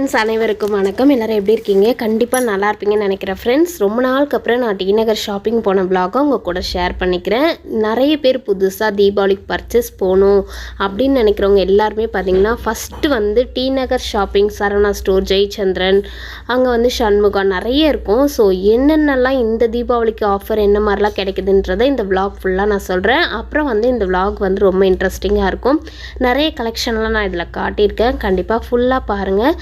Friends அனைவருக்கும் வணக்கம். எல்லோரும் எப்படி இருக்கீங்க? கண்டிப்பாக நல்லா இருப்பீங்கன்னு நினைக்கிறேன் ஃப்ரெண்ட்ஸ் ரொம்ப நாளுக்கு அப்புறம் நான் டிநகர் ஷாப்பிங் போன பிளாகை உங்கள் கூட ஷேர் பண்ணிக்கிறேன். நிறைய பேர் புதுசாக தீபாவளிக்கு பர்ச்சேஸ் போகணும் அப்படின்னு நினைக்கிறவங்க எல்லாருமே பார்த்தீங்கன்னா ஃபஸ்ட்டு வந்து டிநகர் ஷாப்பிங் சரவணா ஸ்டோர் ஜெயச்சந்திரன் அங்கே வந்து சண்முகம் நிறைய இருக்கும். ஸோ என்னென்னலாம் இந்த தீபாவளிக்கு ஆஃபர் என்ன மாதிரிலாம் கிடைக்குதுன்றதை இந்த விளாக் ஃபுல்லாக நான் சொல்கிறேன் அப்புறம் வந்து இந்த விளாக் வந்து ரொம்ப இன்ட்ரெஸ்டிங்காக இருக்கும். நிறைய கலெக்ஷன்லாம் நான் இதில் காட்டியிருக்கேன். கண்டிப்பாக ஃபுல்லாக பாருங்கள்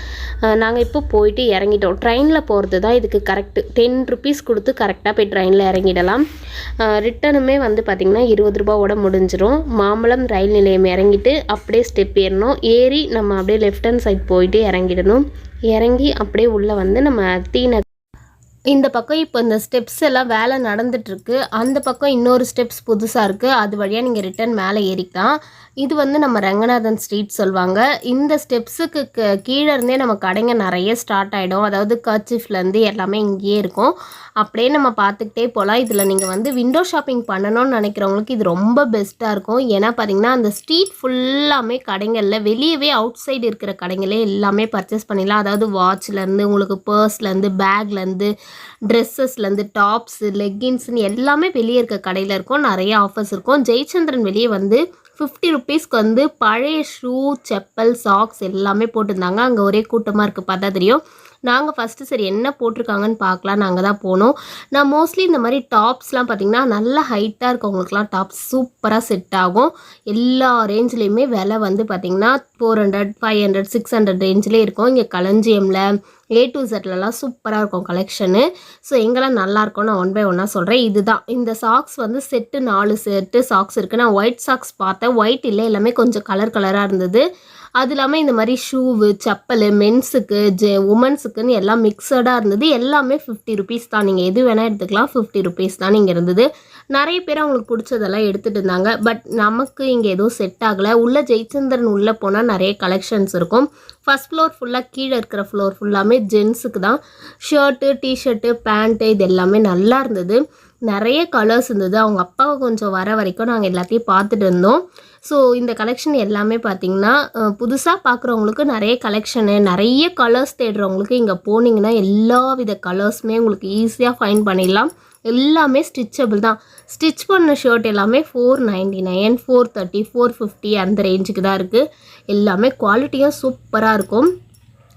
நாங்கள் இப்போ போயிட்டு இறங்கிட்டோம். ட்ரெயினில் போகிறது தான் இதுக்கு கரெக்டு டென் ருபீஸ் கொடுத்து கரெக்டாக போய் ட்ரெயினில் இறங்கிடலாம். ரிட்டனுமே வந்து பார்த்திங்கன்னா இருபது ரூபாவோட முடிஞ்சிடும் மாம்பழம் ரயில் நிலையம் இறங்கிட்டு அப்படியே ஸ்டெப் ஏறணும். ஏறி நம்ம அப்படியே லெஃப்ட் ஹேண்ட் சைட் போயிட்டு இறங்கிடணும். இறங்கி அப்படியே உள்ளே வந்து நம்ம டீ இந்த பக்கம் இப்போ இந்த ஸ்டெப்ஸ் எல்லாம் வேலை நடந்துட்டுருக்கு அந்த பக்கம் இன்னொரு ஸ்டெப்ஸ் புதுசாக இருக்குது அது வழியாக நீங்கள் ரிட்டர்ன் மேலே ஏறிக்கலாம். இது வந்து நம்ம ரங்கநாதன் ஸ்ட்ரீட் சொல்லுவாங்க இந்த ஸ்டெப்ஸுக்கு கீழே இருந்தே நம்ம கடைங்க நிறைய ஸ்டார்ட் ஆகிடும் அதாவது கர்ச்சிஃப்லேருந்து எல்லாமே இங்கேயே இருக்கும். அப்படியே நம்ம பார்த்துக்கிட்டே போகலாம் இதில் நீங்கள் வந்து விண்டோ ஷாப்பிங் பண்ணணும்னு நினைக்கிறவங்களுக்கு இது ரொம்ப பெஸ்ட்டாக இருக்கும். ஏன்னா பார்த்தீங்கன்னா அந்த ஸ்ட்ரீட் ஃபுல்லாமே கடைங்களில் வெளியவே அவுட் சைடு இருக்கிற கடைங்களே எல்லாமே பர்ச்சேஸ் பண்ணிடலாம். அதாவது வாட்ச்லேருந்து உங்களுக்கு பர்ஸ்லேருந்து பேக்லேருந்து ட்ரெஸ்ஸஸ்லேருந்து டாப்ஸு லெக்கின்ஸ்னு எல்லாமே வெளியே இருக்க கடையில் இருக்கும். நிறைய ஆஃபர்ஸ் இருக்கும். ஜெயச்சந்திரன் வெளியே வந்து ஃபிஃப்டி ருபீஸ்க்கு வந்து பழைய ஷூ செப்பல் சாக்ஸ் எல்லாமே போட்டிருந்தாங்க. அங்கே ஒரே கூட்டமாக இருக்குது பார்த்தா தெரியும். நாங்கள் ஃபஸ்ட்டு சரி என்ன போட்டிருக்காங்கன்னு பார்க்கலாம். நாங்கள் தான் போனோம். நான் மோஸ்ட்லி இந்த மாதிரி டாப்ஸ்லாம் பார்த்தீங்கன்னா நல்ல ஹைட்டாக இருக்கவங்களுக்குலாம் டாப்ஸ் சூப்பராக செட் ஆகும். எல்லா ரேஞ்ச்லேயுமே விலை வந்து பார்த்திங்கன்னா four hundred five hundred six hundred ரேஞ்சிலே இருக்கும். இங்கே களஞ்சியமில் ஏ டு செட்லலாம் சூப்பராக இருக்கும் கலெக்ஷனு ஸோ எங்கெல்லாம் நல்லாயிருக்கும் நான் ஒன் பை ஒன்னாக சொல்கிறேன் இதுதான். இந்த சாக்ஸ் வந்து செட்டு நாலு செட்டு சாக்ஸ் இருக்குது நான் ஒயிட் சாக்ஸ் பார்த்தேன். ஒயிட் இல்லை எல்லாமே கொஞ்சம் கலர் கலராக இருந்தது. அது இல்லாமல் இந்த மாதிரி ஷூவு செப்பல் மென்ஸுக்கு ஜெ உமன்ஸுக்குன்னு எல்லாம் மிக்சடாக இருந்தது. எல்லாமே ஃபிஃப்டி ருபீஸ் தான். நீங்கள் எது வேணால் எடுத்துக்கலாம். ஃபிஃப்டி ருபீஸ் தான் இங்கே இருந்தது. நிறைய பேர் அவங்களுக்கு பிடிச்சதெல்லாம் எடுத்துகிட்டு இருந்தாங்க. பட் நமக்கு இங்கே எதுவும் செட் ஆகலை. உள்ள ஜெயச்சந்திரன் உள்ளே போனால் நிறைய கலெக்ஷன்ஸ் இருக்கும். ஃபஸ்ட் ஃப்ளோர் ஃபுல்லாக கீழே இருக்கிற ஃப்ளோர் ஃபுல்லாமே ஜென்ஸுக்கு தான். ஷர்ட்டு டிஷர்ட்டு பேண்ட்டு இது எல்லாமே நல்லா இருந்தது. நிறைய கலர்ஸ் இருந்தது. அவங்க அப்பாவை கொஞ்சம் வர வரைக்கும் நாங்கள் எல்லாத்தையும் பார்த்துட்டு இருந்தோம். ஸோ இந்த கலெக்ஷன் எல்லாமே பார்த்தீங்கன்னா புதுசாக பார்க்குறவங்களுக்கு நிறைய கலெக்ஷனு நிறைய கலர்ஸ் தேடுறவங்களுக்கு இங்கே போனீங்கன்னா எல்லா வித கலர்ஸுமே உங்களுக்கு ஈஸியாக ஃபைன் பண்ணிடலாம். எல்லாமே ஸ்டிச்சபிள் தான். ஸ்டிச் பண்ண ஷர்ட் எல்லாமே four ninety nine four thirty four fifty அந்த ரேஞ்சுக்கு தான் இருக்குது எல்லாமே குவாலிட்டியாக சூப்பராக இருக்கும்.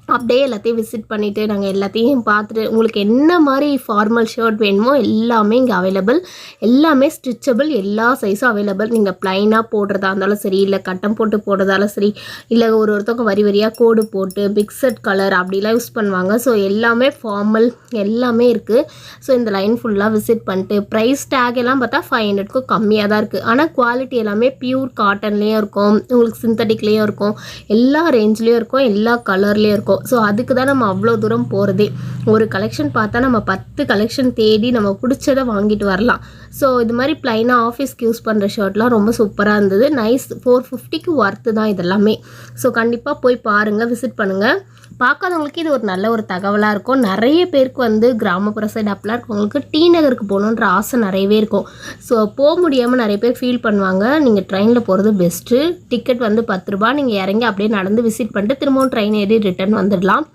அப்படியே எல்லாத்தையும் விசிட் பண்ணிவிட்டு நாங்கள் எல்லாத்தையும் பார்த்துட்டு உங்களுக்கு என்ன மாதிரி ஃபார்மல் ஷர்ட் வேணுமோ எல்லாமே இங்கே அவைலபிள் எல்லாமே ஸ்டிச்சபிள் எல்லா சைஸும் அவைலபிள் நீங்கள் ப்ளைனாக போடுறதா இருந்தாலும் சரி இல்லை கட்டம் போட்டு போடுறதாலும் சரி இல்லை ஒரு ஒருத்தவங்க வரி வரியாக கோடு போட்டு பிக்சட் கலர் அப்படிலாம் யூஸ் பண்ணுவாங்க. ஸோ எல்லாமே ஃபார்மல் எல்லாமே இருக்குது ஸோ இந்த லைன் ஃபுல்லாக விசிட் பண்ணிட்டு ப்ரைஸ் டேக் எல்லாம் பார்த்தா ஃபைவ் ஹண்ட்ரட்க்கும் கம்மியாக தான் இருக்குது ஆனால் குவாலிட்டி எல்லாமே பியூர் காட்டன்லேயும் இருக்கும் உங்களுக்கு சிந்தட்டிக்லேயும் இருக்கும் எல்லா ரேஞ்ச்லேயும் இருக்கும் எல்லா கலர்லேயும் இருக்கும். ஸோ அதுக்கு தான் நம்ம அவ்வளோ தூரம் போகிறதே ஒரு கலெக்ஷன் பார்த்தா நம்ம பத்து கலெக்ஷன் தேடி நம்ம பிடிச்சதை வாங்கிட்டு வரலாம். ஸோ இது மாதிரி ப்ளைனாக ஆஃபீஸ்க்கு யூஸ் பண்ணுற ஷர்ட்லாம் ரொம்ப சூப்பராக இருந்தது. நைஸ் ஃபோர் ஃபிஃப்டிக்கு ஒர்த்து தான் இதெல்லாமே. ஸோ கண்டிப்பாக போய் பாருங்கள் விசிட் பண்ணுங்கள் பார்க்காதவங்களுக்கு இது ஒரு நல்ல ஒரு தகவலாக இருக்கும். நிறைய பேருக்கு வந்து கிராமப்புற சைடு அப்படிலாம் இருக்கவங்களுக்கு டி நகருக்கு போகணுன்ற ஆசை நிறையவே இருக்கும். ஸோ போக முடியாமல் நிறைய பேர் ஃபீல் பண்ணுவாங்க. நீங்கள் ட்ரெயினில் போகிறது பெஸ்ட்டு டிக்கெட் வந்து பத்து ரூபா நீங்கள் இறங்கி அப்படியே நடந்து விசிட் பண்ணிட்டு திரும்பவும் ட்ரெயின் ஏறி ரிட்டர்ன் வந்துடலாம்.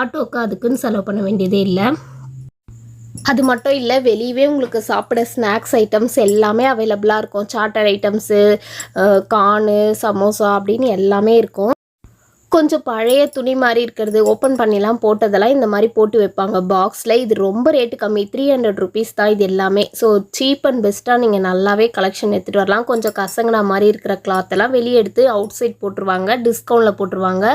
ஆட்டோவுக்கு அதுக்குன்னு செலவு பண்ண வேண்டியதே இல்லை. அது மட்டும் இல்லை வெளியவே உங்களுக்கு சாப்பிட ஸ்நாக்ஸ் ஐட்டம்ஸ் எல்லாமே அவைலபிளாக இருக்கும். சார்ட்டர் ஐட்டம்ஸு கார்னு சமோசா அப்படின்னு எல்லாமே இருக்கும். கொஞ்சம் பழைய துணி மாதிரி இருக்கிறது ஓப்பன் பண்ணிலாம் போட்டதெல்லாம் இந்த மாதிரி போட்டு வைப்பாங்க. பாக்ஸில் இது ரொம்ப ரேட்டு கம்மி. த்ரீ ஹண்ட்ரட் ருபீஸ் தான் இது எல்லாமே. ஸோ சீப் அண்ட் பெஸ்ட்டாக நீங்கள் நல்லாவே கலெக்ஷன் எடுத்துகிட்டு வரலாம். கொஞ்சம் கசங்கின மாதிரி இருக்கிற கிளாத்தெல்லாம் வெளியே எடுத்து அவுட் சைட் போட்டுருவாங்க டிஸ்கவுண்டில் போட்டுருவாங்க.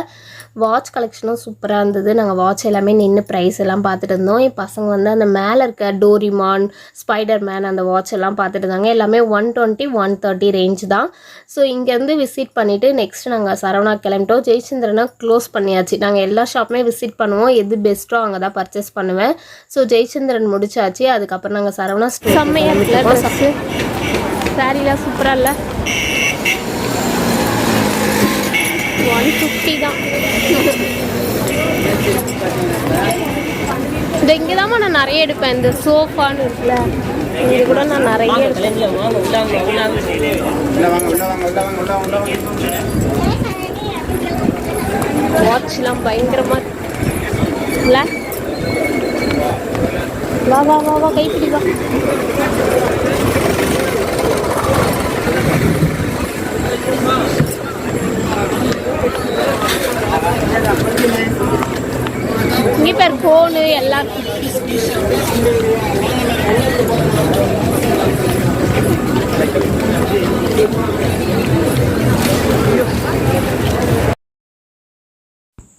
வாட்ச் கலெக்ஷனும் சூப்பராக இருந்தது. நாங்கள் வாட்ச் எல்லாமே நின்று ப்ரைஸ் எல்லாம் பார்த்துட்டு இருந்தோம். என் பசங்க வந்து அந்த மேலே இருக்க டோரிமான் ஸ்பைடர் மேன் அந்த வாட்ச் எல்லாம் பார்த்துட்டு இருந்தாங்க. எல்லாமே one twenty one thirty range தான். ஸோ இங்கேருந்து விசிட் பண்ணிவிட்டு நெக்ஸ்ட் நாங்கள் சரவணா கிளம்பிட்டோம். ஜெயச்சந்திரனை க்ளோஸ் பண்ணியாச்சு. நாங்கள் எல்லா ஷாப்புமே விசிட் பண்ணுவோம். எது பெஸ்ட்டோ அங்கே தான் பர்ச்சேஸ் பண்ணுவேன். ஸோ ஜெயச்சந்திரன் முடிச்சாச்சு. அதுக்கப்புறம் நாங்கள் சரவணா செம்மையாக இருக்குல்ல சாரீலாம் சூப்பராக இல்லை? ஒன் ஃபிஃப்டி தான். இந்த இங்கே தான் நான் நிறைய எடுப்பேன். இந்த சோஃபான்னு இருக்குல்ல இங்கே கூட நான் நிறைய எடுப்பேன். வாட்ச்லாம் பயங்கரமாக இல்லை வா வா வா வா கைப்பிடி வா. இங்கே பேர் ஃபோனு எல்லாம் Thank you.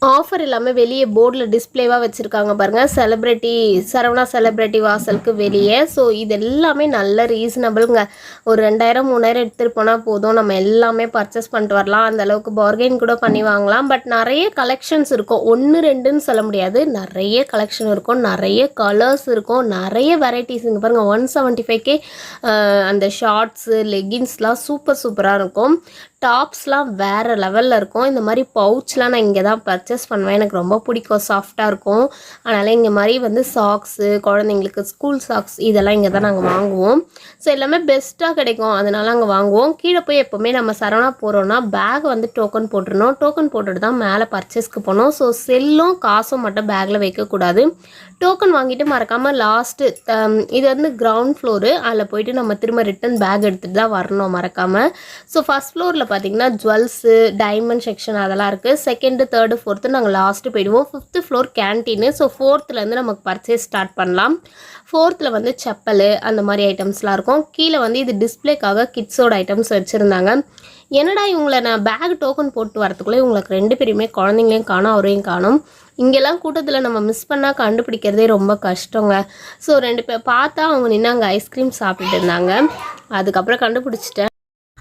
ஆஃபர் இல்லாமல் வெளியே போர்டில் டிஸ்ப்ளேவாக வச்சுருக்காங்க பாருங்கள் செலிப்ரிட்டி சரவணா செலிப்ரிட்டி வாசலுக்கு வெளியே. ஸோ இது எல்லாமே நல்ல ரீசனபிளுங்க ஒரு ரெண்டாயிரம் மூணாயிரம் எடுத்துகிட்டு போனால் போதும். நம்ம எல்லாமே பர்ச்சேஸ் பண்ணிட்டு வரலாம். அந்த அளவுக்கு பார்கெயின் கூட பண்ணி வாங்கலாம். பட் நிறைய கலெக்ஷன்ஸ் இருக்கும். ஒன்று ரெண்டுன்னு சொல்ல முடியாது. நிறைய கலெக்ஷன் இருக்கும். நிறைய கலர்ஸ் இருக்கும். நிறைய வெரைட்டிஸ் இங்கே பாருங்கள் ஒன் செவன்ட்டி ஃபைவ்க்கே அந்த ஷார்ட்ஸு லெகின்ஸ்லாம் சூப்பர் சூப்பராக இருக்கும். டாப்ஸ்லாம் வேறு லெவலில் இருக்கும். இந்த மாதிரி பவுச்லாம் நான் இங்கே தான் பர்ச்சேஸ் பண்ணுவேன். எனக்கு ரொம்ப பிடிக்கும். சாஃப்டாக இருக்கும். அதனால் இங்கே மாதிரி வந்து சாக்ஸு குழந்தைங்களுக்கு ஸ்கூல் சாக்ஸ் இதெல்லாம் இங்கே தான் நாங்கள் வாங்குவோம். ஸோ எல்லாமே பெஸ்ட்டாக கிடைக்கும். அதனால அங்கே வாங்குவோம். கீழே போய் எப்போவுமே நம்ம சரவணா போகிறோன்னா பேக் வந்து டோக்கன் போட்டுருணும் டோக்கன் போட்டுட்டு தான் மேலே பர்ச்சேஸ்க்கு போனோம் ஸோ செல்லும் காசும் மட்டும் பேக்கில் வைக்கக்கூடாது டோக்கன் வாங்கிட்டு மறக்காமல் லாஸ்ட்டு um, இது வந்து கிரவுண்ட் ஃப்ளோரு அதில் போயிட்டு நம்ம திரும்ப ரிட்டன் பேக் எடுத்துகிட்டு தான் வரணும் மறக்காமல் ஸோ ஃபஸ்ட் ஃப்ளோரில் பார்த்தீங்கன்னா ஜுவல்ஸு டைமண்ட் செக்ஷன் அதெல்லாம் இருக்குது செகண்டு தேர்டு ஃபோர்த்து நாங்கள் லாஸ்ட்டு போயிடுவோம். ஃபிஃப்த்து ஃப்ளோர் கேன்டீனு ஸோ ஃபோர்த்துலேருந்து நமக்கு பர்ச்சேஸ் ஸ்டார்ட் பண்ணலாம். ஃபோர்த்தில் வந்து செப்பல் அந்த மாதிரி ஐட்டம்ஸ்லாம் இருக்கும். கீழே வந்து இது டிஸ்ப்ளேக்காக கிட்ஸோட ஐட்டம்ஸ் வச்சுருந்தாங்க. என்னடா இவங்களை நான் பேக் டோக்கன் போட்டு வரத்துக்குள்ளே இவங்களுக்கு ரெண்டு பேருமே குழந்தைங்களையும் காணும் அவரையும் காணும். இங்கெல்லாம் கூட்டத்தில் நம்ம மிஸ் பண்ணால் கண்டுபிடிக்கிறதே ரொம்ப கஷ்டங்க. ஸோ ரெண்டு பேர் பார்த்தா அவங்க நின்று அங்கே ஐஸ்கிரீம் சாப்பிட்டுட்டு இருந்தாங்க. அதுக்கப்புறம் கண்டுபிடிச்சிட்டேன்.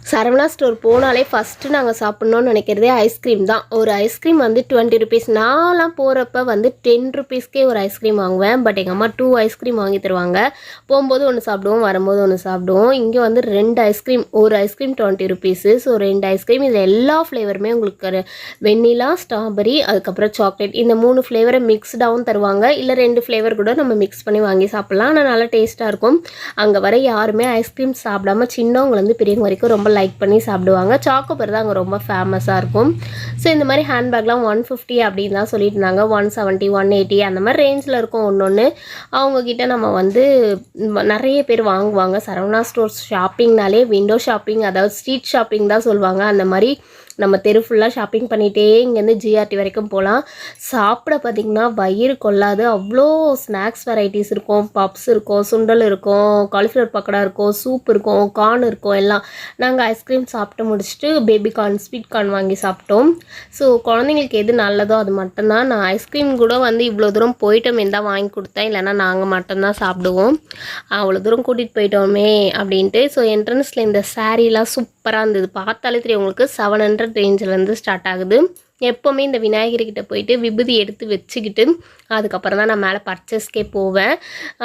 சரவணா ஸ்டோர் போனாலே ஃபஸ்ட்டு நாங்கள் சாப்பிட்ணுன்னு நினைக்கிறதே ஐஸ்கிரீம் தான். ஒரு ஐஸ்கிரீம் வந்து டுவெண்ட்டி ருபீஸ் நான்லாம் போகிறப்ப வந்து டென் ருபீஸ்க்கே ஒரு ஐஸ்கிரீம் வாங்குவேன். பட் எங்கள் அம்மா டூ ஐஸ்கிரீம் வாங்கி தருவாங்க. போகும்போது ஒன்று சாப்பிடுவோம் வரும்போது ஒன்று சாப்பிடுவோம். இங்கே வந்து ரெண்டு ஐஸ்கிரீம் ஒரு ice cream twenty rupees so ரெண்டு ஐஸ்கிரீம் இதில் எல்லா ஃப்ளேவருமே உங்களுக்கு வெண்ணிலா ஸ்ட்ராபெரி அதுக்கப்புறம் சாக்லேட் இந்த மூணு ஃப்ளேவரை மிக்ஸ்டாகவும் தருவாங்க. இல்லை ரெண்டு ஃப்ளேவர் கூட நம்ம மிக்ஸ் பண்ணி வாங்கி சாப்பிட்லாம். ஆனால் நல்லா டேஸ்ட்டாக இருக்கும். அங்கே வர யாருமே ஐஸ்கிரீம் சாப்பிடாம சின்னவங்கலேருந்து பெரியவங்க வரைக்கும் ரொம்ப லைக் பண்ணி சாப்பிடுவாங்க. சாக்கோபர் தான் அங்கே ரொம்ப ஃபேமஸாக இருக்கும். ஸோ இந்த மாதிரி ஹேண்ட்பேக்லாம் ஒன் ஃபிஃப்டி அப்படின்னு தான் சொல்லியிருந்தாங்க. ஒன் செவன்ட்டி ஒன் எயிட்டி அந்த மாதிரி ரேஞ்சில் இருக்கும் ஒன்று ஒன்று அவங்கக்கிட்ட நம்ம வந்து நிறைய பேர் வாங்குவாங்க. சரவணா ஸ்டோர்ஸ் ஷாப்பிங்னாலே விண்டோ ஷாப்பிங் அதாவது ஸ்ட்ரீட் ஷாப்பிங் தான் சொல்லுவாங்க. அந்த மாதிரி நம்ம தெரு ஃபுல்லாக ஷாப்பிங் பண்ணிகிட்டே இங்கேருந்து ஜிஆர்டி வரைக்கும் போகலாம். சாப்பிட பார்த்திங்கன்னா வயிறு கொள்ளாது. அவ்வளோ ஸ்நாக்ஸ் வெரைட்டிஸ் இருக்கும். பப்ஸ் இருக்கும் சுண்டல் இருக்கும் காலிஃப்ளவர் பக்கோடா இருக்கும் சூப் இருக்கும் கார்ன் இருக்கும் எல்லாம். நாங்கள் ஐஸ்கிரீம் சாப்பிட்டு முடிச்சுட்டு பேபி கார்ன் ஸ்வீட் கார்ன் வாங்கி சாப்பிட்டோம். ஸோ குழந்தைங்களுக்கு எது நல்லதோ அது மட்டும்தான். நான் ஐஸ்கிரீம் கூட வந்து இவ்வளோ தூரம் போயிட்டோமே தான் வாங்கி கொடுத்தேன். இல்லைன்னா நாங்கள் மட்டும்தான் சாப்பிடுவோம். அவ்வளோ தூரம் கூட்டிகிட்டு போயிட்டோமே அப்படின்ட்டு. ஸோ என்ட்ரன்ஸில் இந்த சாரீலாம் சூப்பராக இருந்தது. பார்த்தாலே தெரியும் உங்களுக்கு செவன் ஹண்ட்ரட் ரேஞ்சிலேருந்து ஸ்டார்ட் ஆகுது. எப்போவுமே இந்த விநாயகர்கிட்ட போயிட்டு விபூதி எடுத்து வச்சுக்கிட்டு அதுக்கப்புறம் தான் நான் மேலே பர்ச்சேஸ்க்கே போவேன்.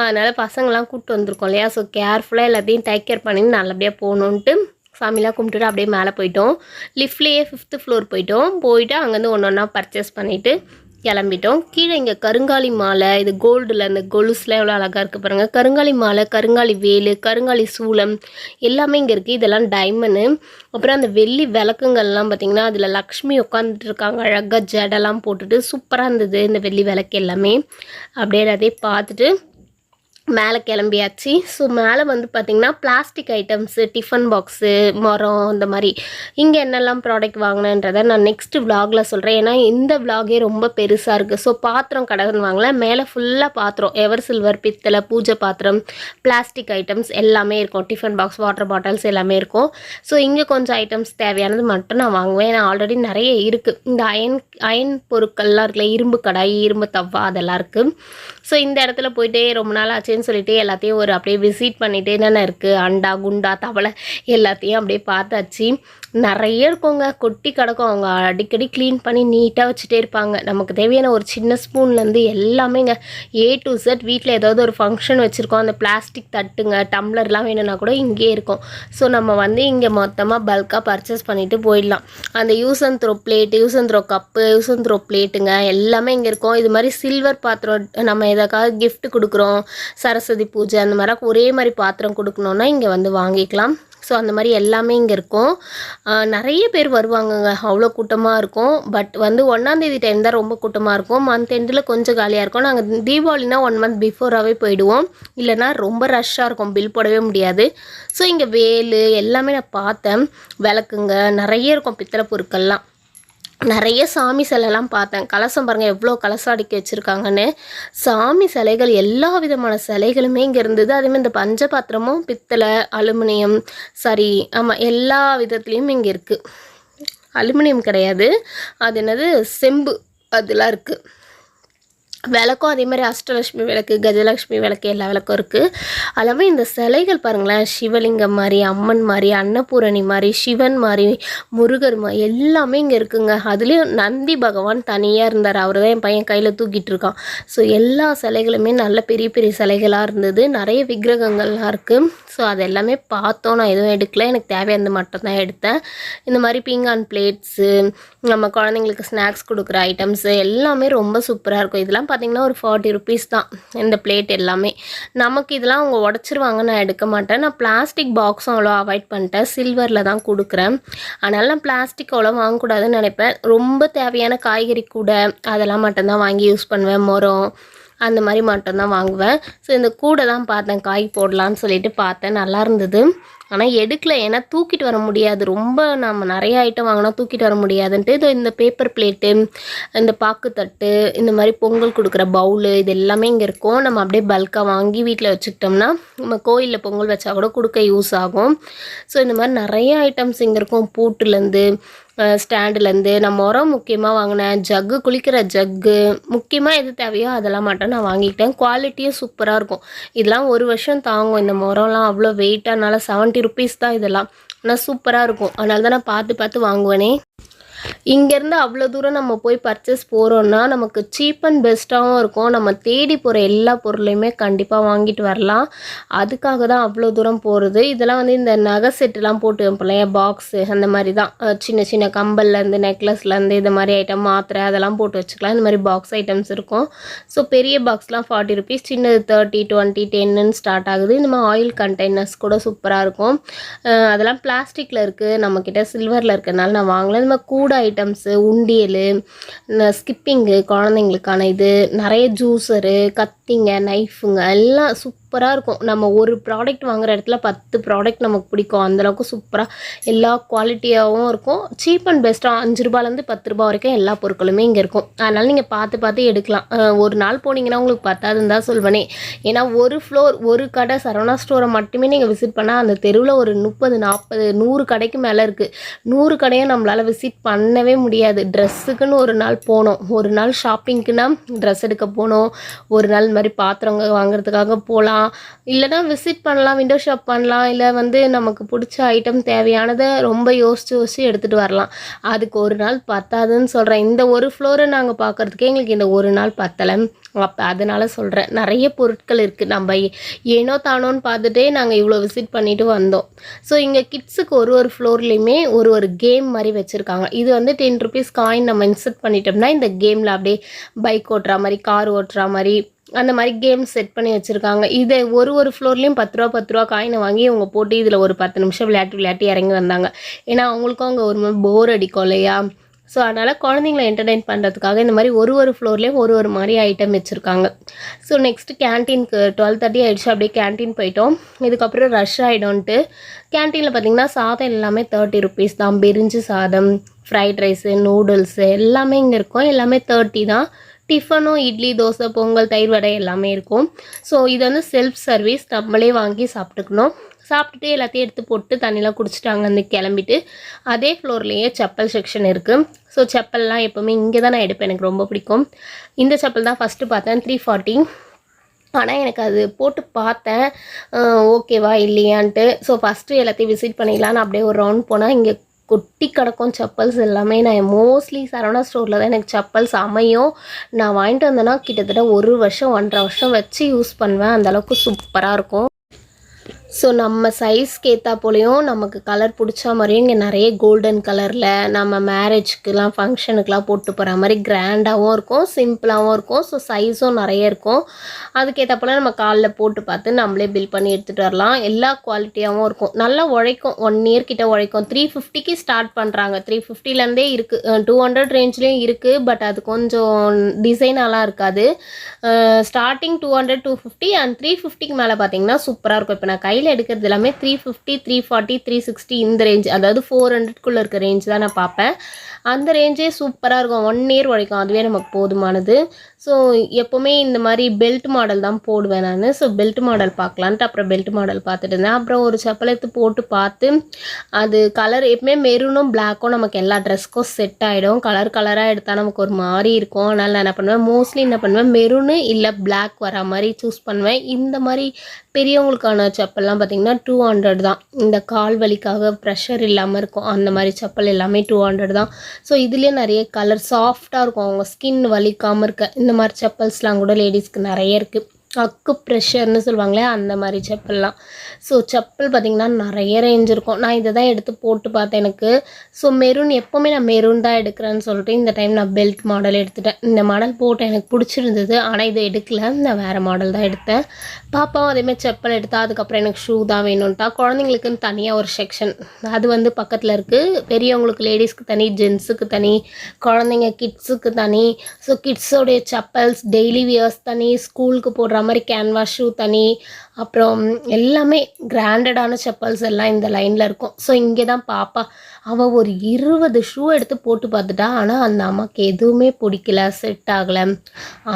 அதனால் பசங்களாம் கூப்பிட்டு வந்திருக்கோம் இல்லையா? ஸோ கேர்ஃபுல்லாக எல்லாத்தையும் டேக் கேர் பண்ணி நல்லபடியாக போகணுன்ட்டு சாமிலாம் கும்பிட்டுட்டு அப்படியே மேலே போயிட்டோம். லிஃப்ட்லேயே ஃபிஃப்த்து ஃப்ளோர் போயிட்டோம். போயிட்டு அங்கேருந்து ஒன்று ஒன்றா பர்ச்சேஸ் பண்ணிவிட்டு கிளம்பிட்டோம். கீழே இங்கே கருங்காலி மாலை இது கோல்டில் அந்த கொலுஸ்லாம் எவ்வளோ அழகாக இருக்குது பாருங்கள் கருங்காலி மாலை கருங்காலி வேலு கருங்காலி சூளம் எல்லாமே இங்கே இருக்குது இதெல்லாம் டைமண்டு அப்புறம் அந்த வெள்ளி விளக்குங்கள்லாம் பார்த்திங்கன்னா அதில் லக்ஷ்மி உட்காந்துட்டு இருக்காங்க. அழகாக ஜடெல்லாம் போட்டுட்டு சூப்பராக இருந்தது இந்த வெள்ளி விளக்கு எல்லாமே. அப்படியே அதே பார்த்துட்டு மேலே கிளம்பியாச்சு. ஸோ மேலே வந்து பார்த்திங்கன்னா பிளாஸ்டிக் ஐட்டம்ஸு டிஃபன் பாக்ஸு மரம் இந்த மாதிரி. இங்கே என்னெல்லாம் ப்ராடக்ட் வாங்கினேன்றதை நான் நெக்ஸ்ட் விலாகில் சொல்கிறேன் ஏன்னா இந்த விலாகே ரொம்ப பெருசாக இருக்குது ஸோ பாத்திரம் கடைன்னு வாங்கல. மேலே ஃபுல்லாக பாத்திரம். எவர் சில்வர் பித்தளை பூஜை பாத்திரம் பிளாஸ்டிக் ஐட்டம்ஸ் எல்லாமே இருக்கும். டிஃபன் பாக்ஸ் வாட்டர் பாட்டில்ஸ் எல்லாமே இருக்கும். ஸோ இங்கே கொஞ்சம் ஐட்டம்ஸ் தேவையானது மட்டும் நான் வாங்குவேன். ஏன்னா ஆல்ரெடி நிறைய இருக்குது இந்த அயன் அயன் பொருட்கள்லாம் இருக்குல்ல இரும்பு கடாய் இரும்பு தவா அதெல்லாம் இருக்குது ஸோ இந்த இடத்துல போயிட்டே ரொம்ப நாள் அப்படின்னு சொல்லிட்டு எல்லாத்தையும் ஒரு அப்படியே விசிட் பண்ணிட்டே என்னென்ன இருக்குது அண்டா குண்டா தவளை எல்லாத்தையும் அப்படியே பார்த்தாச்சு. நிறைய இருக்கவங்க கொட்டி கிடக்கும். அவங்க அடிக்கடி க்ளீன் பண்ணி நீட்டாக வச்சுட்டே இருப்பாங்க. நமக்கு தேவையான ஒரு சின்ன ஸ்பூன்லேருந்து எல்லாமேங்க ஏ டு செட் வீட்டில் ஏதாவது ஒரு ஃபங்க்ஷன் வச்சுருக்கோம். அந்த பிளாஸ்டிக் தட்டுங்க டம்ளர்லாம் வேணும்னா கூட இங்கேயே இருக்கும். ஸோ நம்ம வந்து இங்கே மொத்தமாக பல்காக பர்ச்சேஸ் பண்ணிட்டு போயிடலாம். அந்த use and throw plate use and throw cup use and throw பிளேட்டுங்க எல்லாமே இங்கே இருக்கும். இது மாதிரி சில்வர் பாத்திரம் நம்ம எதாக்காவது கிஃப்ட் கொடுக்குறோம். சரஸ்வதி பூஜை அந்த மாதிரி ஒரே மாதிரி பாத்திரம் கொடுக்கணுன்னா இங்கே வந்து வாங்கிக்கலாம். ஸோ அந்த மாதிரி எல்லாமே இங்கே இருக்கும். நிறைய பேர் வருவாங்கங்க. அவ்வளோ கூட்டமாக இருக்கும். பட் வந்து ஒன்றாந்தேதி டைம் தான் ரொம்ப கூட்டமாக இருக்கும். மந்த் எண்டில் கொஞ்சம் காலியாக இருக்கும். நாங்கள் தீபாவளினா ஒன் மந்த் பிஃபோராகவே போயிடுவோம். இல்லைன்னா ரொம்ப ரஷ்ஷாக இருக்கும். பில் போடவே முடியாது. ஸோ இங்கே வேலு எல்லாமே நான் பார்த்தேன். விளக்குங்க நிறைய இருக்கும். பித்தளை பொருட்கள்லாம். நிறைய சாமி சிலைலாம் பார்த்தேன். கலசம் பாருங்கள் எவ்வளோ கலசம் அடுக்கி வச்சுருக்காங்கன்னு. சாமி சிலைகள் எல்லா விதமான சிலைகளுமே இங்கே இருந்தது. அதேமாதிரி இந்த பஞ்ச பாத்திரமும் பித்தளை அலுமினியம் சரி ஆமாம் எல்லா விதத்துலேயும் இங்கே இருக்குது அலுமினியம் கிடையாது. அது என்னது? செம்பு அதெல்லாம் இருக்குது விளக்கும் அதே மாதிரி அஷ்டலட்சுமி விளக்கு கஜலட்சுமி விளக்கு எல்லா விளக்கும் இருக்குது எல்லாமே இந்த சிலைகள் பாருங்களேன் சிவலிங்கம் மாதிரி அம்மன் மாதிரி அன்னபூரணி மாதிரி சிவன் மாதிரி முருகர் மாதிரி எல்லாமே இங்கே இருக்குங்க. அதுலேயும் நந்தி பகவான் தனியாக இருந்தார். அவர் தான் என் பையன் கையில் தூக்கிட்டு இருக்கான். ஸோ எல்லா சிலைகளுமே நல்ல பெரிய பெரிய சிலைகளாக இருந்தது. நிறைய விக்கிரகங்கள்லாம் இருக்குது ஸோ அது எல்லாமே பார்த்தோம். நான் எதுவும் எடுக்கல. எனக்கு தேவையானது மட்டும் தான் எடுத்தேன். இந்த மாதிரி பீங்கான் பிளேட்ஸு நம்ம குழந்தைங்களுக்கு ஸ்நாக்ஸ் கொடுக்குற ஐட்டம்ஸு எல்லாமே ரொம்ப சூப்பராக இருக்கும். இதெல்லாம் பார்த்தீங்கன்னா ஒரு ஃபார்ட்டி ருபீஸ் தான். இந்த பிளேட் எல்லாமே. நமக்கு இதெல்லாம் அவங்க உடச்சிருவாங்க நான் எடுக்க மாட்டேன். நான் பிளாஸ்டிக் பாக்ஸும் அவ்வளோ அவாய்ட் பண்ணிட்டேன். சில்வரில் தான் கொடுக்குறேன். அதனால் நான் பிளாஸ்டிக் அவ்வளோ வாங்கக்கூடாதுன்னு நினைப்பேன். ரொம்ப தேவையான காய்கறி கூட அதெல்லாம் மட்டும்தான் வாங்கி யூஸ் பண்ணுவேன். மரம் அந்த மாதிரி மட்டும்தான் வாங்குவேன். ஸோ இந்த கூடை தான் பார்த்தேன். காய் போடலான்னு சொல்லிட்டு பார்த்தேன். நல்லா இருந்தது. ஆனால் எடுக்கல. ஏன்னா தூக்கிட்டு வர முடியாது. ரொம்ப நம்ம நிறைய ஐட்டம் வாங்கினா தூக்கிட்டு வர முடியாதுன்ட்டு இது இந்த பேப்பர் பிளேட்டு இந்த பாக்குத்தட்டு இந்த மாதிரி பொங்கல் கொடுக்குற பவுலு இது எல்லாமே இங்கே இருக்கும். நம்ம அப்படியே பல்காக வாங்கி வீட்டில் வச்சுக்கிட்டோம்னா நம்ம கோயிலில் பொங்கல் வச்சா கூட கொடுக்க யூஸ் ஆகும். ஸோ இந்த மாதிரி நிறைய ஐட்டம்ஸ் இங்கே இருக்கும். பூட்டுலேருந்து ஸ்டாண்டுலேருந்து நான் உரம் முக்கியமாக வாங்கினேன். ஜக்கு குளிக்கிற ஜக்கு முக்கியமாக எது தேவையோ அதெல்லாம் மட்டும் நான் வாங்கிக்கிட்டேன். குவாலிட்டியும் சூப்பராக இருக்கும். இதெல்லாம் ஒரு வருஷம் தாங்கும். இந்த முறம்லாம் அவ்வளோ வெயிட்டாக அதனால் செவன்ட்டி ருபீஸ் தான் இதெல்லாம். ஆனால் சூப்பராக இருக்கும். அதனால தான் நான் பார்த்து பார்த்து வாங்குவேனே. இங்கேருந்து அவ்வளோ தூரம் நம்ம போய் பர்ச்சேஸ் போகிறோன்னா நமக்கு சீப் அண்ட் பெஸ்ட்டாகவும் இருக்கும். நம்ம தேடி போகிற எல்லா பொருளையுமே கண்டிப்பாக வாங்கிட்டு வரலாம். அதுக்காக தான் அவ்வளோ தூரம் போகிறது இதெல்லாம் வந்து இந்த நகை செட்டுலாம் போட்டு வைப்பலையா பாக்ஸு அந்த மாதிரி தான். சின்ன சின்ன கம்பல்லேருந்து நெக்லஸ்லேருந்து இந்த மாதிரி ஐட்டம் மாத்திரை அதெல்லாம் போட்டு வச்சுக்கலாம். இந்த மாதிரி பாக்ஸ் ஐட்டம்ஸ் இருக்கும். ஸோ பெரிய பாக்ஸ்லாம் ஃபார்ட்டி ருபீஸ் சின்னது தேர்ட்டி டுவெண்ட்டி டென்னு ஸ்டார்ட் ஆகுது. இந்த மாதிரி ஆயில் கண்டெய்னர்ஸ் கூட சூப்பராக இருக்கும். அதெல்லாம் பிளாஸ்டிக்கில் இருக்குது நம்மக்கிட்ட சில்வரில் இருக்கிறதுனால நான் வாங்கலை. இந்த மாதிரி கூட ஃபுட் ஐட்டம்ஸு உண்டியல் ஸ்கிப்பிங்கு குழந்தைங்களுக்கான இது நிறைய ஜூஸரு கத்திங்க நைஃபுங்க எல்லாம் சூப்பராக இருக்கும். நம்ம ஒரு ப்ராடக்ட் வாங்குற இடத்துல பத்து ப்ராடக்ட் நமக்கு பிடிக்கும். அந்தளவுக்கு சூப்பராக எல்லா குவாலிட்டியாகவும் இருக்கும். சீப் அண்ட் பெஸ்ட்டாக அஞ்சு ரூபாலேருந்து பத்து ரூபா வரைக்கும் எல்லா பொருட்களுமே இங்கே இருக்கும். அதனால் நீங்கள் பார்த்து பார்த்து எடுக்கலாம். ஒரு நாள் போனீங்கன்னா உங்களுக்கு பத்தாதுன்னு தான் சொல்வேனே. ஏன்னா ஒரு ஃப்ளோர் ஒரு கடை சரவணா ஸ்டோரை மட்டுமே நீங்கள் விசிட் பண்ணால் அந்த தெருவில் ஒரு முப்பது நாற்பது நூறு கடைக்கு மேலே இருக்குது நூறு கடையும் நம்மளால் விசிட் பண்ணவே முடியாது. ட்ரெஸ்ஸுக்குன்னு ஒரு நாள் போனோம். ஒரு நாள் ஷாப்பிங்க்குன்னா ட்ரெஸ் எடுக்க போனோம். ஒரு நாள் இந்த மாதிரி பாத்திரங்க வாங்குறதுக்காக போகலாம். இல்லைனா விசிட் பண்ணலாம் விண்டோ ஷாப் பண்ணலாம் இல்லை வந்து நமக்கு பிடிச்ச ஐட்டம் தேவையானதை ரொம்ப யோசித்து யோசித்து எடுத்துகிட்டு வரலாம். அதுக்கு ஒரு நாள் பத்தாதுன்னு சொல்கிறேன் இந்த ஒரு ஃப்ளோரை நாங்கள் பார்க்குறதுக்கே எங்களுக்கு இந்த ஒரு நாள் பத்தலை. அப்போ அதனால் சொல்கிறேன் நிறைய பொருட்கள் இருக்குது நம்ம ஏனோ தானோன்னு பார்த்துட்டே நாங்கள் இவ்வளோ விசிட் பண்ணிட்டு வந்தோம். ஸோ இங்கே கிட்ஸுக்கு ஒரு ஒரு ஃப்ளோர்லேயுமே ஒரு ஒரு கேம் மாதிரி வச்சுருக்காங்க. இது வந்து டென் ருபீஸ் காயின் நம்ம இன்செர்ட் பண்ணிட்டோம்னா இந்த கேமில் அப்படியே பைக் ஓட்டுற மாதிரி கார் ஓட்டுற மாதிரி அந்த மாதிரி கேம் செட் பண்ணி வச்சுருக்காங்க. இதை ஒரு ஒரு ஃப்ளோர்லேயும் பத்து ரூபா பத்து ரூபா காயினை வாங்கி அவங்க போட்டு இதில் ஒரு பத்து நிமிஷம் விளையாட்டு விளையாட்டி இறங்கி வந்தாங்க. ஏன்னா அவங்களுக்கும் அங்கே ஒரு மாதிரி போர் அடிக்கும் இல்லையா? ஸோ அதனால் குழந்தைங்கள என்டர்டெயின் பண்ணுறதுக்காக இந்த மாதிரி ஒரு ஒரு ஃப்ளோர்லேயும் ஒரு ஒரு மாதிரி ஐட்டம் வச்சுருக்காங்க. ஸோ நெக்ஸ்ட்டு கேன்டீனுக்கு டுவெல் தேர்ட்டி ஆகிடுச்சு அப்படியே கேன்டீன் போயிட்டோம். இதுக்கப்புறம் ரஷ் ஆகிடும்ன்ட்டு கேன்டீனில் பார்த்தீங்கன்னா சாதம் எல்லாமே தேர்ட்டி ருபீஸ் தான். பிரிஞ்சு சாதம் ஃப்ரைட் ரைஸு நூடுல்ஸு எல்லாமே இங்கே இருக்கும். எல்லாமே தேர்ட்டி தான். டிஃபனும் இட்லி தோசை பொங்கல் தயிர் வடை எல்லாமே இருக்கும். ஸோ இது வந்து செல்ஃப் சர்வீஸ் நம்மளே வாங்கி சாப்பிட்டுக்கணும். சாப்பிட்டுட்டு எல்லாத்தையும் எடுத்து போட்டு தண்ணிலாம் குடிச்சிட்டாங்க வந்து கிளம்பிட்டு அதே ஃப்ளோர்லேயே செப்பல் செக்ஷன் இருக்குது ஸோ செப்பல்லாம் எப்போவுமே இங்கே தான் நான் எடுப்பேன். எனக்கு ரொம்ப பிடிக்கும். இந்த செப்பல் தான் ஃபஸ்ட்டு பார்த்தேன். த்ரீ ஃபார்ட்டி ஆனால் எனக்கு அது போட்டு பார்த்தேன். ஓகேவா இல்லையான்ட்டு. ஸோ ஃபஸ்ட்டு எல்லாத்தையும் விசிட் பண்ணிடலான்னு அப்படியே ஒரு ரவுண்ட் போனால் இங்கே கொட்டி கிடக்கும் செப்பல்ஸ் எல்லாமே. நான் மோஸ்ட்லி சரவணா ஸ்டோரில் தான் எனக்கு செப்பல்ஸ் அமையும். நான் வாங்கிட்டு வந்தேன்னா கிட்டத்தட்ட ஒரு வருஷம் ஒன்றரை வருஷம் வச்சு யூஸ் பண்ணுவேன். அந்த அளவுக்கு சூப்பராக இருக்கும். ஸோ நம்ம சைஸ்க்கு ஏற்றா போலையும் நமக்கு கலர் பிடிச்ச மாதிரியும் இங்கே நிறைய கோல்டன் கலரில் நம்ம மேரேஜ்க்குலாம் ஃபங்க்ஷனுக்குலாம் போட்டு போகிற மாதிரி கிராண்டாகவும் இருக்கும் சிம்பிளாகவும் இருக்கும். ஸோ சைஸும் நிறைய இருக்கும். அதுக்கேற்ற போல் நம்ம காலில் போட்டு பார்த்து நம்மளே பில் பண்ணி எடுத்துகிட்டு வரலாம். எல்லா குவாலிட்டியாகவும் இருக்கும். நல்லா உழைக்கும். ஒன் இயர் கிட்ட உழைக்கும். த்ரீ ஃபிஃப்டிக்கு ஸ்டார்ட் பண்ணுறாங்க த்ரீ ஃபிஃப்டிலேருந்தே இருக்குது டூ ஹண்ட்ரட் ரேஞ்ச்லேயும் இருக்குது பட் அது கொஞ்சம் டிசைனாலாம் இருக்காது. Starting two hundred two fifty and three ஃபிஃப்டிக்கு மேலே பார்த்தீங்கன்னா சூப்பராக இருக்கும். இப்போ நான் கை கையில் எடுக்கிறது எல்லாமே three fifty three forty three sixty இந்த ரேஞ்ச் அதாவது ஃபோர் ஹண்ட்ரட்குள்ளே இருக்க ரேஞ்ச் தான் நான் பார்ப்பேன். அந்த ரேஞ்சே சூப்பராக இருக்கும். ஒன் இயர் உழைக்கும் அதுவே நமக்கு போதுமானது. ஸோ எப்போவுமே இந்த மாதிரி பெல்ட் மாடல் தான் போடுவேன் நான். ஸோ பெல்ட் மாடல் பார்க்கலான்ட்டு அப்புறம் பெல்ட் மாடல் பார்த்துட்டு இருந்தேன். அப்புறம் ஒரு செப்பல் எடுத்து போட்டு பார்த்து அது கலர் எப்பவுமே மெரூனும் பிளாக்கும் நமக்கு எல்லா ட்ரெஸ்க்கும் செட் ஆகிடும் கலர் கலராக எடுத்தால் நமக்கு ஒரு மாதிரி இருக்கும். அதனால் நான் என்ன பண்ணுவேன்? மோஸ்ட்லி என்ன பண்ணுவேன்? மெரூனு இல்லை பிளாக் வர மாதிரி சூஸ் பண்ணுவேன். இந்த மாதிரி பெரியவங்களுக்கான செப்பல்லாம் பார்த்தீங்கன்னா டூ ஹண்ட்ரட் தான். இந்த கால் வலிக்காக ப்ரெஷர் இல்லாமல் இருக்கும். அந்த மாதிரி செப்பல் எல்லாமே டூ ஹண்ட்ரட் தான். ஸோ இதுலேயே நிறைய கலர் சாஃப்டாக இருக்கும். அவங்க ஸ்கின் வலிக்காமல் இருக்க. இந்த மாதிரி செப்பல்ஸ்லாம் கூட லேடிஸ்க்கு நிறைய இருக்குது அக்கு ப்ரெஷர்னு சொல்லுவாங்களே அந்த மாதிரி செப்பல்லாம். ஸோ செப்பல் பார்த்திங்கன்னா நிறைய ரேஞ்ச் இருக்கும். நான் இதை தான் எடுத்து போட்டு பார்த்தேன் எனக்கு. ஸோ மெரூன் எப்போவுமே நான் மெரூன் தான் எடுக்கிறேன்னு சொல்லிட்டு இந்த டைம் நான் பெல்ட் மாடல் எடுத்துட்டேன். இந்த மாடல் போட்டேன் எனக்கு பிடிச்சிருந்தது. ஆனால் இதை எடுக்கல. நான் வேறு மாடல் தான் எடுத்தேன். பாப்பாவும் அதேமாதிரி செப்பல் எடுத்தால் அதுக்கப்புறம் எனக்கு ஷூ தான் வேணும்ட்டா. குழந்தைங்களுக்குன்னு தனியாக ஒரு செக்ஷன் அது வந்து பக்கத்தில் இருக்குது பெரியவங்களுக்கு லேடிஸ்க்கு தனி ஜென்ஸுக்கு தனி குழந்தைங்க கிட்ஸுக்கு தனி. ஸோ கிட்ஸோடைய செப்பல்ஸ் டெய்லி வியர்ஸ் தனி ஸ்கூலுக்கு போடுற மாதிரி கேன்வாஸ் ஷூ தனி அப்புறம் எல்லாமே கிராண்டடான செப்பல்ஸ் எல்லாம் இந்த லைனில் இருக்கும். ஸோ இங்கே தான் பாப்பா. அவள் ஒரு இருபது ஷூ எடுத்து போட்டு பார்த்துட்டா. ஆனால் அந்த அம்மாவுக்கு எதுவுமே பிடிக்கல செட் ஆகலை.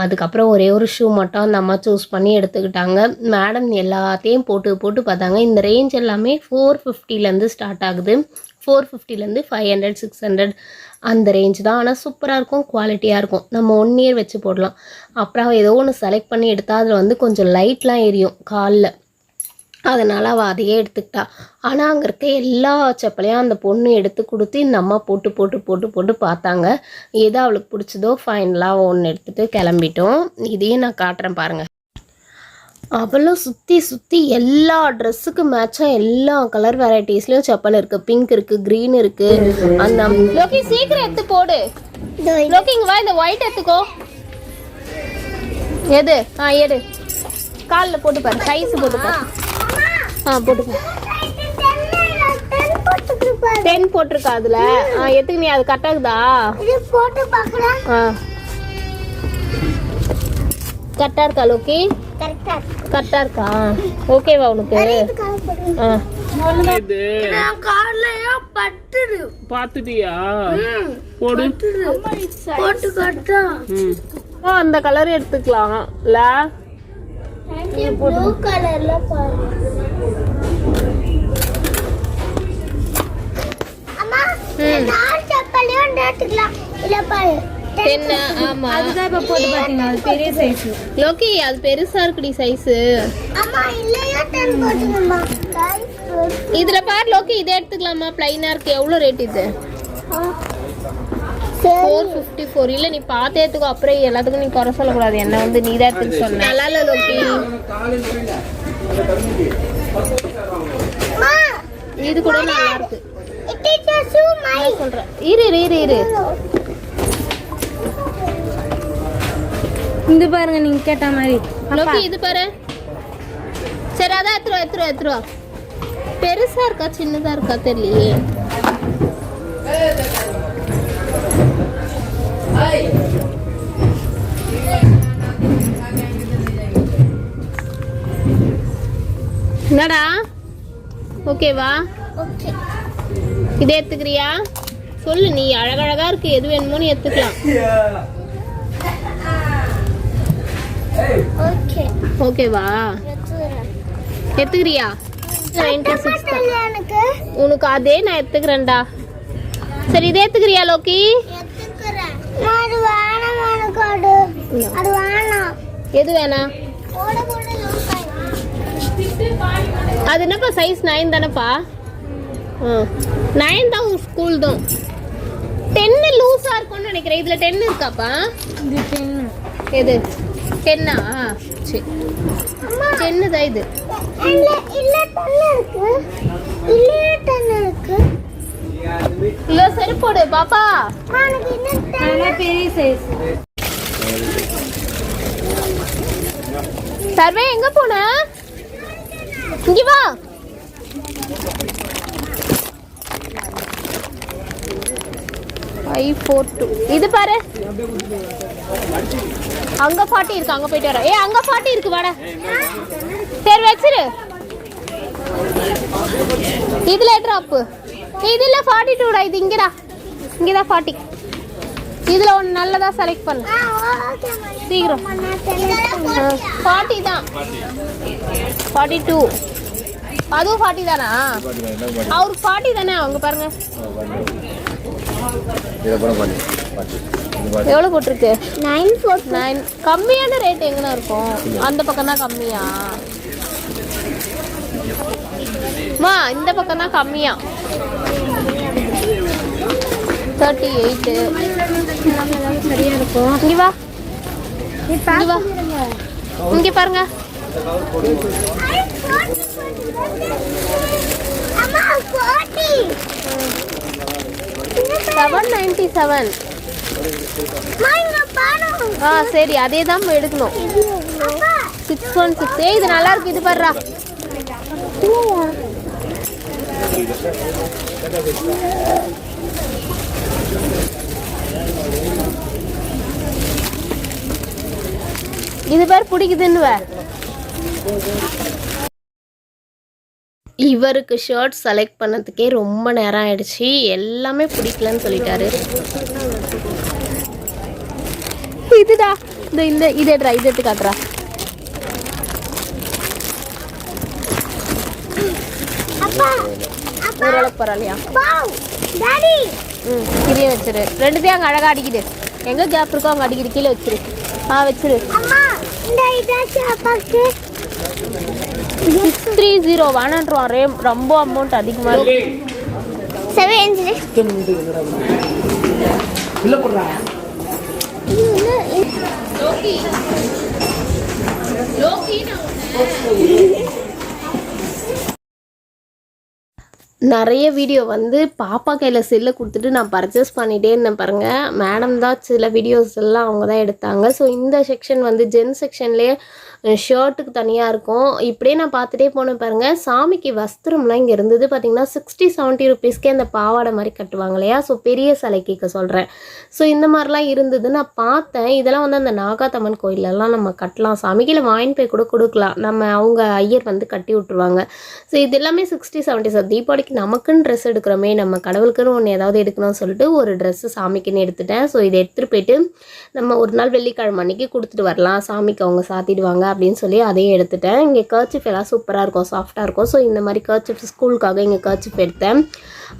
அதுக்கப்புறம் ஒரே ஒரு ஷூ மட்டும் அந்த அம்மா சூஸ் பண்ணி எடுத்துக்கிட்டாங்க. மேடம் எல்லாத்தையும் போட்டு போட்டு பார்த்தாங்க. இந்த ரேஞ்ச் எல்லாமே ஃபோர் ஃபிஃப்டிலேருந்து ஸ்டார்ட் ஆகுது. ஃபோர் ஃபிஃப்டிலேருந்து ஃபைவ் ஹண்ட்ரட் சிக்ஸ் ஹண்ட்ரட் அந்த ரேஞ்ச் தான். ஆனால் சூப்பராக இருக்கும் குவாலிட்டியாக இருக்கும். நம்ம ஒன் இயர் வச்சு போடலாம். அப்புறம் ஏதோ ஒன்று செலக்ட் பண்ணி எடுத்தால் அதில் வந்து கொஞ்சம் லைட்லாம் எரியும் காலில். அதனால் அவள் அதையே எடுத்துக்கிட்டா. ஆனால் அங்கே இருக்க எல்லா செப்பலையும் அந்த பொண்ணு எடுத்து கொடுத்து இந்த அம்மா போட்டு போட்டு போட்டு போட்டு பார்த்தாங்க. எது அவளுக்கு பிடிச்சதோ ஃபைனலாக ஒன்று எடுத்துகிட்டு கிளம்பிட்டோம். இதையும் நான் காட்டுறேன் பாருங்கள் அவளும் சுற்றி சுற்றி எல்லா ட்ரெஸ்ஸுக்கு மேட்சாக எல்லா கலர் வெரைட்டிஸ்லேயும் செப்பல் இருக்குது பிங்க் இருக்குது க்ரீன் இருக்குது அந்த லோகி சீக்கிரம் எடுத்து போடு. லோகி இங்கே வா இந்த ஒயிட் எடுத்துக்கோ. எது? ஆ எடு. காலில் போட்டு பாரு. சைஸ் போட்டு பாரு. ஆ போட்டு பாரு. டென் போட்டிருக்கா அதில் ஆ எதுக்கு நீ அது கரெக்டாகுதா போட்டு பார்க்கலாம். ஆ. கரெக்டாக இருக்கா லோகி? கரெக்டா கரெக்டாக இருக்கா? ஓகேவா உனக்கு. ஆ. பாத்துட்டியா? போடு. போட்டு காட்டா ம். ஓ அந்த கலர் எடுத்துக்கலாம். அம்மா நான் செப்பலையும் எடுத்துக்கலாம். இல்ல பாரு. என்ன ஆமா. அதுதான் இப்ப போட்டு பாத்தீங்க அது பெரிய சைஸ் லோகி அது பெருசா இருக்குடி சைஸ் அம்மா இல்லையா? டென் போட்டுக்கம்மா. இதுல பாரு லோகி இதை எடுத்துக்கலாமா? பிளைனா இருக்கு. எவ்வளவு ரேட் இது? ஃபோர் ஃபிஃப்டி ஃபோர் இல்ல நீ பார்த்து எடுத்துக்கோ. அப்புறம் எல்லாத்துக்கும் நீ குறை சொல்லக்கூடாது. என்ன வந்து நீ தான் எடுத்துக்க சொன்ன. நல்லா இல்ல லோகி. இது கூட நல்லா இருக்கு. சொல்றேன். இரு இரு இரு இங்க பாருங்க நீங்க கேட்ட மாதிரி. லோகி இது பாரு. சரி அதான் எடுத்துருவா எடுத்துருவா எடுத்துருவா பெருசா இருக்கா சின்னதா இருக்கா தெரியலையே. என்னடா? ஓகேவா இதை எடுத்துக்கிறியா? சொல்லு நீ அழகழகா இருக்கு. எது வேணுமோ நீ எடுத்துக்கலாம். Okay ஓகேவா? எடுத்துக்கிறியா? உனக்கு அதே நான் எடுத்துக்கிறேன்டா. சரி இதை எடுத்துக்கிறியா லோக்கி? எது லூஸ் அது என்னப்பா சைஸ் நைன் தானேப்பா? நைன் தான் உன் ஸ்கூல் தான். டென்னு லூஸாக இருக்கும்னு நினைக்கிறேன். இதில் டென் இருக்காப்பா? டென்னு எது? டென்னா சரி. டென்னு தான் இது? இல்ல சரி போடு பாப்பா. பெரிய சைஸ் சர்வே எங்க போன? இங்க வா. ஐ ஃபோர் டூ. இது பாரு. அங்க ஃபார்ட்டி இருக்கு அங்க போயிட்டு வர ஏ அங்க ஃபார்ட்டி இருக்கு வாடா. சரி வச்சிரு. இதுல ட்ராப்பு இதுல ஃபார்ட்டி டூடா இது இங்கடா. இங்கதான் ஃபார்ட்டி இதுல ஒன்று நல்லதா செலக்ட் பண்ணு. சீக்கிரம். ஃபார்ட்டி தான். ஃபார்ட்டி டூ அதுவும் ஃபார்ட்டி தானா? அவருக்கு ஃபார்ட்டி தானே அவங்க பாருங்க எவ்வளோ போட்டிருக்கு? நைன் ஃபோர் நைன் கம்மியான ரேட் எங்கண்ணா இருக்கும்? அந்த பக்கம் தான் கம்மியா? மா இந்த பக்கம் தான் கம்மியா? தேர்ட்டி எயிட்டு சரியா இருக்கும் இங்கே வா. இங்கே வா இங்கே பாருங்க அம்மா செவன் நைன்டி செவன் ஆ சரி அதே தான் எடுக்கணும். சிக்ஸ் ஒன் சிக்ஸ் ஏ இது நல்லா இருக்கு இது பாருடா. இது பேர் பிடிக்குதுன்னுவ. இவருக்கு ஷர்ட் செலக்ட் பண்ணதுக்கே ரொம்ப நேரம் ஆயிடுச்சு. எல்லாமே பிடிக்கலன்னு சொல்லிட்டாரு. இதுடா இந்த இந்த இதை எடுறா இதை எடுத்து காட்டுறா. ஓரளவுக்கு பரவாயில்லையா ம் கீழே வச்சிரு. ரெண்டுத்தையும் அங்கே அழகாக அடிக்குது. எங்கே கேப் இருக்கோ அங்கே அடிக்குது. கீழே வச்சிரு. ஆ வச்சிரு அம்மா இந்த இதாச்சும் அப்பாக்கு சிக்ஸ் த்ரீ ஜீரோ வேணான்றான் ரே ரொம்ப அமௌண்ட் அதிகமாக இருக்கு. நிறைய வீடியோ வந்து பாப்பா கையில் செல்லை கொடுத்துட்டு நான் பர்ச்சேஸ் பண்ணிகிட்டே இருந்தேன் பாருங்கள் மேடம் தான் சில வீடியோஸ் எல்லாம் அவங்க தான் எடுத்தாங்க. ஸோ இந்த செக்ஷன் வந்து ஜென் செக்ஷன்லேயே ஷர்ட்டுக்கு தனியாக இருக்கும். இப்படியே நான் பார்த்துட்டே போனேன் பாருங்கள் சாமிக்கு வஸ்திரம்லாம் இங்கே இருந்தது பார்த்திங்கன்னா சிக்ஸ்டி செவன்ட்டி ருபீஸ்க்கே அந்த பாவாடை மாதிரி கட்டுவாங்க இல்லையா? ஸோ பெரிய சிலைக்கு சொல்கிறேன் ஸோ இந்த மாதிரிலாம் இருந்தது. நான் பார்த்தேன். இதெல்லாம் வந்து அந்த நாகாத்தம்மன் கோயிலெல்லாம் நம்ம கட்டலாம். சாமிக்கு இல்லை வாங்கிட்டு போய் கூட கொடுக்கலாம். நம்ம அவங்க ஐயர் வந்து கட்டி விட்ருவாங்க ஸோ இது எல்லாமே சிக்ஸ்டி செவன்ட்டி சார் தீபாவளிக்கு நமக்குன்னு ட்ரெஸ் எடுக்கிறோமே நம்ம கடவுளுக்குன்னு ஒன்று ஏதாவது எடுக்கணும்னு சொல்லிட்டு ஒரு ட்ரெஸ்ஸு சாமிக்குன்னு எடுத்துட்டேன். ஸோ இதை எடுத்துகிட்டு போயிட்டு நம்ம ஒரு நாள் வெள்ளிக்கிழமை அன்னைக்கு கொடுத்துட்டு வரலாம். சாமிக்கு அவங்க சாத்திடுவாங்க அப்படின்னு சொல்லி அதையும் எடுத்துட்டேன். இங்கே கர்ச்சிஃப் எல்லாம் சூப்பராக இருக்கும் சாஃப்டாக இருக்கும். ஸோ இந்த மாதிரி கர்ச்சிஃப் ஸ்கூலுக்காக இங்கே கர்ச்சிஃப் எடுத்தேன்.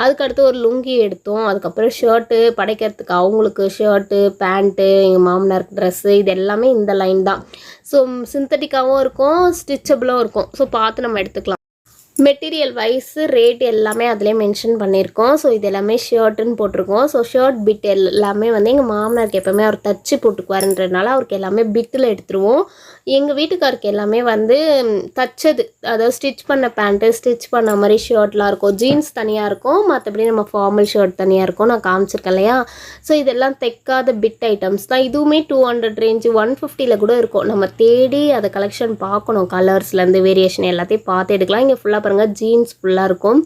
அதுக்கடுத்து ஒரு லுங்கி எடுத்தோம். அதுக்கப்புறம் ஷர்ட்டு படைக்கிறதுக்கு அவங்களுக்கு ஷர்ட்டு பேண்ட்டு எங்கள் மாமனாருக்கு ட்ரெஸ்ஸு இது எல்லாமே இந்த லைன் தான். ஸோ சிந்தட்டிக்காகவும் இருக்கும் ஸ்டிச்சபிளும் இருக்கும். ஸோ பார்த்து நம்ம எடுத்துக்கலாம். மெட்டீரியல் வைஸு ரேட் எல்லாமே அதிலே மென்ஷன் பண்ணியிருக்கோம் ஸோ இது எல்லாமே ஷர்ட்டுன்னு போட்டிருக்கோம். ஸோ ஷர்ட் பிட் எல்லாமே வந்து எங்கள் மாமனாருக்கு எப்போவுமே அவர் தச்சு போட்டுக்குவாருன்றதுனால அவருக்கு எல்லாமே பிட்டில் எடுத்துருவோம். எங்கள் வீட்டுக்காருக்கு எல்லாமே வந்து தச்சது அதாவது ஸ்டிச் பண்ண பேண்ட்டு ஸ்டிச் பண்ண மாதிரி ஷர்ட்லாம் இருக்கும். ஜீன்ஸ் தனியாக இருக்கும். மற்றபடி நம்ம ஃபார்மல் ஷர்ட் தனியாக இருக்கும். நான் காமிச்சிருக்கேன் இல்லையா? ஸோ இதெல்லாம் தைக்காத பிட் ஐட்டம்ஸ் தான். இதுவுமே டூ ஹண்ட்ரட் ரேஞ்சு ஒன் ஃபிஃப்டியில் கூட இருக்கும். நம்ம தேடி அதை கலெக்ஷன் பார்க்கணும். கலர்ஸ்லேருந்து வேரியேஷன் எல்லாத்தையும் பார்த்து எடுக்கலாம். இங்கே ஃபுல்லாக பாருங்கள் ஜீன்ஸ் ஃபுல்லாக இருக்கும்.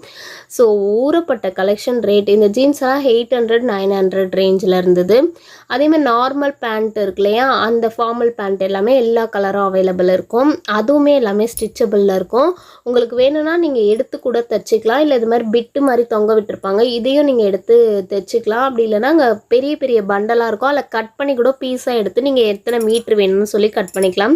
ஸோ ஊறப்பட்ட கலெக்ஷன் ரேட் இந்த ஜீன்ஸ் எல்லாம் எயிட் ஹண்ட்ரட் நைன் ஹண்ட்ரட் ரேஞ்சில் இருந்தது. அதேமாதிரி நார்மல் பேண்ட் இருக்கு இல்லையா அந்த ஃபார்மல் பேண்ட் எல்லாமே எல்லா கலரும் அவைலபிள் இருக்கும். அதுவுமே எல்லாமே ஸ்டிச்சபிளில் இருக்கும். உங்களுக்கு வேணும்னா நீங்கள் எடுத்து கூட தைச்சிக்கலாம். இல்லை இது மாதிரி பிட்டு மாதிரி தொங்க விட்டுருப்பாங்க. இதையும் நீங்கள் எடுத்து தைச்சிக்கலாம். அப்படி இல்லைன்னா அங்கே பெரிய பெரிய பண்டலாக இருக்கும் அதில் கட் பண்ணி கூட பீஸாக எடுத்து நீங்கள் எத்தனை மீட்ரு வேணும்னு சொல்லி கட் பண்ணிக்கலாம்.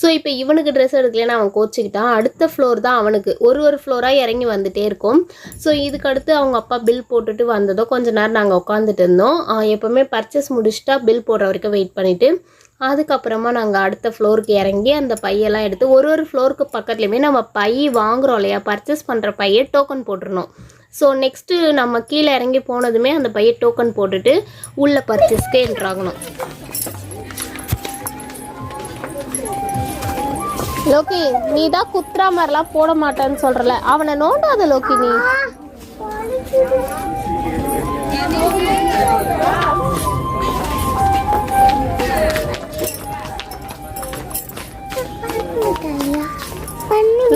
ஸோ இப்போ இவனுக்கு ட்ரெஸ் எடுக்கலன்னு அவன் கோச்சிக்கிட்டான். அடுத்த ஃப்ளோர் தான் அவனுக்கு. ஒரு ஒரு ஒரு ஃப்ளோராக இறங்கி வந்துகிட்டே இருக்கும். ஸோ இதுக்கடுத்து அவங்க அப்பா பில் போட்டுட்டு வந்ததோ கொஞ்ச நேரம் நாங்கள் உட்காந்துட்டு இருந்தோம். எப்போவுமே பர்ச்சேஸ் முடிச்சுட்டா பில் போடுற வரைக்கும் வெயிட் பண்ணிவிட்டு அதுக்கப்புறமா நாங்கள் அடுத்த ஃப்ளோருக்கு இறங்கி அந்த பையெல்லாம் எடுத்து ஒரு ஒரு ஃப்ளோருக்கு பக்கத்துலேயுமே நம்ம பை வாங்குறோம் இல்லையா? பர்ச்சேஸ் பண்ணுற பையை டோக்கன் போட்டுருணும் ஸோ நெக்ஸ்ட்டு நம்ம கீழே இறங்கி போனதுமே அந்த பையை டோக்கன் போட்டுட்டு உள்ள பர்ச்சேஸ்க்கு என்ட்ராகணும் லோக்கி நீ தான் குத்துறா மாதிரிலாம் போட மாட்டேன்னு சொல்றல. அவனை நோண்டாத லோக்கி நீ.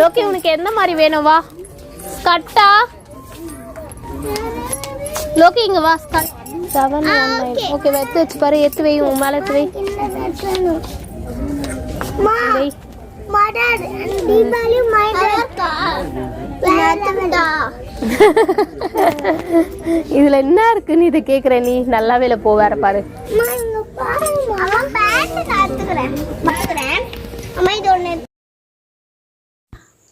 லோக்கி உனக்கு எந்த மாதிரி வேணும்? வா. கட்டா லோக்கி இங்க வா. Seven one nine. ஓகே. எடுத்து வச்சு பாரு எடுத்து வை உன் மேலே எடுத்து வை. மடர். தீபாவளி மைடர். வேறடா இதுல என்ன இருக்குன்னு இதை கேக்குற நீ? நல்லாவே இல்லை போ வேற பாரு.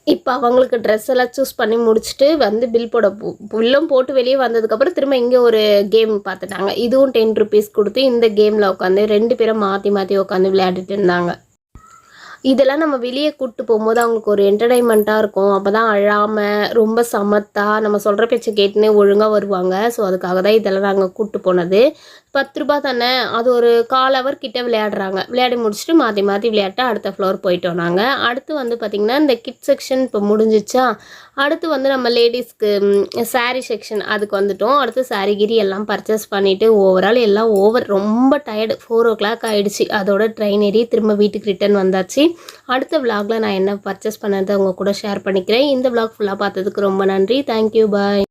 இப்போ அவங்களுக்கு ட்ரெஸ் எல்லாம் சூஸ் பண்ணி முடிச்சுட்டு வந்து பில் போட பில்லும் போட்டு வெளியே வந்ததுக்கப்புறம் திரும்ப இங்கே ஒரு கேம் பார்த்துட்டாங்க. இதுவும் டென் ருபீஸ் கொடுத்து இந்த கேமில் உட்காந்து ரெண்டு பேரும் மாற்றி மாற்றி உட்காந்து விளையாடிட்டு இருந்தாங்க. இதெல்லாம் நம்ம வெளியே கூப்பிட்டு போகும்போது அவங்களுக்கு ஒரு என்டர்டைன்மெண்ட்டாக இருக்கும். அப்போ தான் அழாமல் ரொம்ப சமத்தாக நம்ம சொல்கிற பேச்சை கேட்டுன்னு ஒழுங்காக வருவாங்க. ஸோ அதுக்காக தான் இதெல்லாம் நாங்கள் கூப்பிட்டு போனது. பத்து ரூபா தானே? அது ஒரு கால் ஹவர் கிட்டே விளையாடுறாங்க. விளையாடி முடிச்சுட்டு மாற்றி மாற்றி விளையாட்டு அடுத்த ஃப்ளோர் போயிட்டோம் நாங்கள் அடுத்து வந்து பார்த்திங்கன்னா இந்த கிட் செக்ஷன் இப்போ முடிஞ்சிச்சா அடுத்து வந்து நம்ம லேடிஸ்க்கு saree செக்ஷன் அதுக்கு வந்துட்டோம். அடுத்து saree கிரி எல்லாம் பர்ச்சேஸ் பண்ணிவிட்டு ஓவரால் எல்லாம் ஓவர் ரொம்ப டயர்டு ஃபோர் ஓ கிளாக் ஆகிடுச்சு அதோட ட்ரெயின் ஏறி திரும்ப வீட்டுக்கு ரிட்டர்ன் வந்தாச்சு. அடுத்த விலாகில் நான் என்ன பர்ச்சேஸ் பண்ணதை உங்கள் கூட ஷேர் பண்ணிக்கிறேன். இந்த விலாக் ஃபுல்லாக பார்த்ததுக்கு ரொம்ப நன்றி. Thank you bye